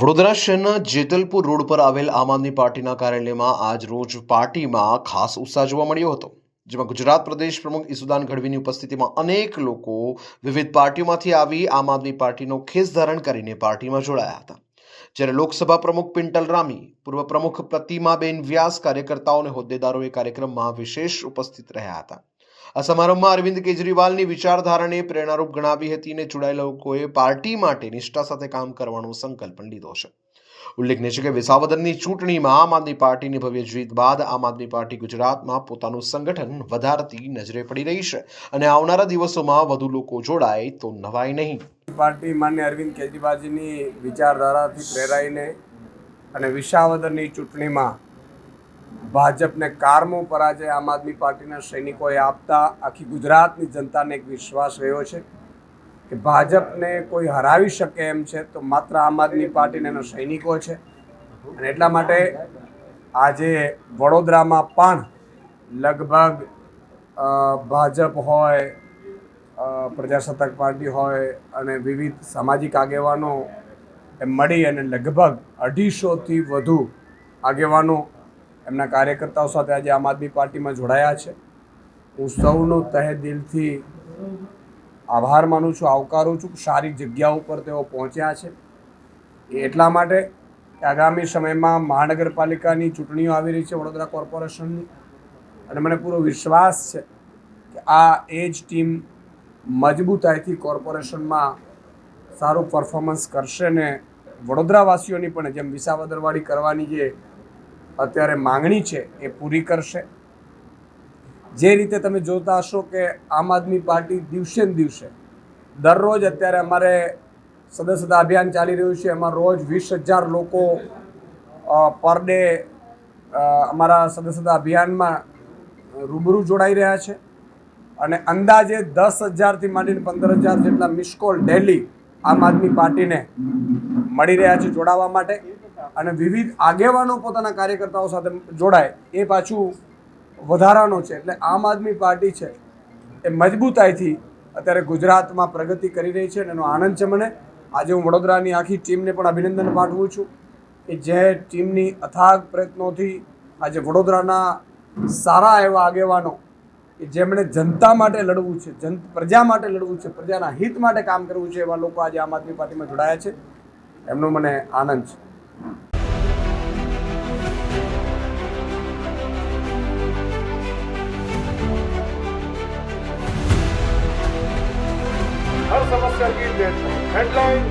વડોદરા શહેરના જેતલપુર રોડ પર આવેલ આમ આદમી પાર્ટીના કાર્યાલયમાં આજ રોજ પાર્ટીમાં ખાસ ઉત્સાહ જોવા મળ્યો હતો, જેમાં ગુજરાત પ્રદેશ પ્રમુખ ઈસુદાન ગઢવીની ઉપસ્થિતિમાં અનેક લોકો વિવિધ પાર્ટીઓમાંથી આવી આમ આદમી પાર્ટીનો ખેસ ધારણ કરીને પાર્ટીમાં જોડાયા હતા. જ્યારે લોકસભા પ્રમુખ પિન્ટલ રામી, પૂર્વ પ્રમુખ પ્રતિમાબેન વ્યાસ કાર્યકર્તાઓ અને હોદ્દેદારોએ કાર્યક્રમમાં વિશેષ ઉપસ્થિત રહ્યા હતા. આ સમારંભમાં અરવિંદ કેજરીવાલની વિચારધારાને પ્રેરણારૂપ ગણાવી હતી અને જોડાયેલા લોકોએ પાર્ટી માટે નિષ્ઠા સાથે કામ કરવાનો સંકલ્પ લીધો છે. ઉલ્લેખનીય છે કે વિસાવદરની ચૂંટણીમાં આમ આદમી પાર્ટીની ભવ્ય જીત બાદ આમ આદમી પાર્ટી ગુજરાતમાં પોતાનું સંગઠન વધારતી નજરે પડી રહી છે અને આવનારા દિવસોમાં વધુ લોકો જોડાય તો નવાય નહીં. પાર્ટી માન્ય અરવિંદ કેજરીવાલજીની વિચારધારાથી પ્રેરાઈને અને વિસાવદરની ચૂંટણીમાં ભાજપને કારમો પરાજય આમ આદમી પાર્ટીના સૈનિકોએ આપતા આખી ગુજરાતની જનતાને એક વિશ્વાસ રહ્યો છે કે ભાજપને કોઈ હરાવી શકે એમ છે તો માત્ર આમ આદમી પાર્ટીને એના સૈનિકો છે. અને એટલા માટે આજે વડોદરામાં પણ લગભગ ભાજપ હોય પ્રજાસત્તાક પાર્ટી હોય અને વિવિધ સામાજિક આગેવાનો એ મળી અને લગભગ અઢીસોથી વધુ આગેવાનો એમના કાર્યકર્તાઓ સાથે આજે આમ આદમી પાર્ટીમાં જોડાયા છે. હું સૌનો તહે દિલથી આભાર માનું છું, આવકારું છું સારી જગ્યા ઉપર તેઓ પહોંચ્યા છે. એ એટલા માટે આગામી સમયમાં મહાનગરપાલિકાની ચૂંટણીઓ આવી રહી છે વડોદરા કોર્પોરેશનની. અને મને પૂરો વિશ્વાસ છે કે આ એ જ ટીમ મજબૂતાઈથી કોર્પોરેશનમાં સારું પરફોર્મન્સ કરશે ને વડોદરાવાસીઓની પણ જેમ વિસાવદરવાળી કરવાની જે અત્યારે માંગણી છે એ પૂરી કરશે. જે રીતે તમે જોતા હશો કે આમ આદમી પાર્ટી દિવસે ને દિવસે દરરોજ અત્યારે અમારે સદસ્યતા અભિયાન ચાલી રહ્યું છે. એમાં રોજ વીસ હજાર લોકો પર ડે અમારા સદસ્યતા અભિયાનમાં રૂબરૂ જોડાઈ રહ્યા છે. અને અંદાજે દસ હજારથી માંડીને પંદર હજાર જેટલા મિસ કોલ ડેલી આમ આદમી પાર્ટીને મળી રહ્યા છે જોડાવા માટે અને વિવિધ આગેવાનો પોતાના કાર્યકર્તાઓ સાથે જોડાય, એ પાછું વધારાનો છે. એટલે આમ આદમી પાર્ટી છે એ મજબૂતાઈથી અત્યારે ગુજરાતમાં પ્રગતિ કરી રહી છે અને એનો આનંદ છે મને. આજે હું વડોદરાની આખી ટીમને પણ અભિનંદન પાઠવું છું કે જે ટીમની અથાગ પ્રયત્નોથી આજે વડોદરાના સારા એવા આગેવાનો કે જેમણે જનતા માટે લડવું છે, જન, પ્રજા માટે લડવું છે, પ્રજાના હિત માટે કામ કરવું છે એવા લોકો આજે આમ આદમી પાર્ટીમાં જોડાયા છે. એમનો મને આનંદ છે. હેડલાઇન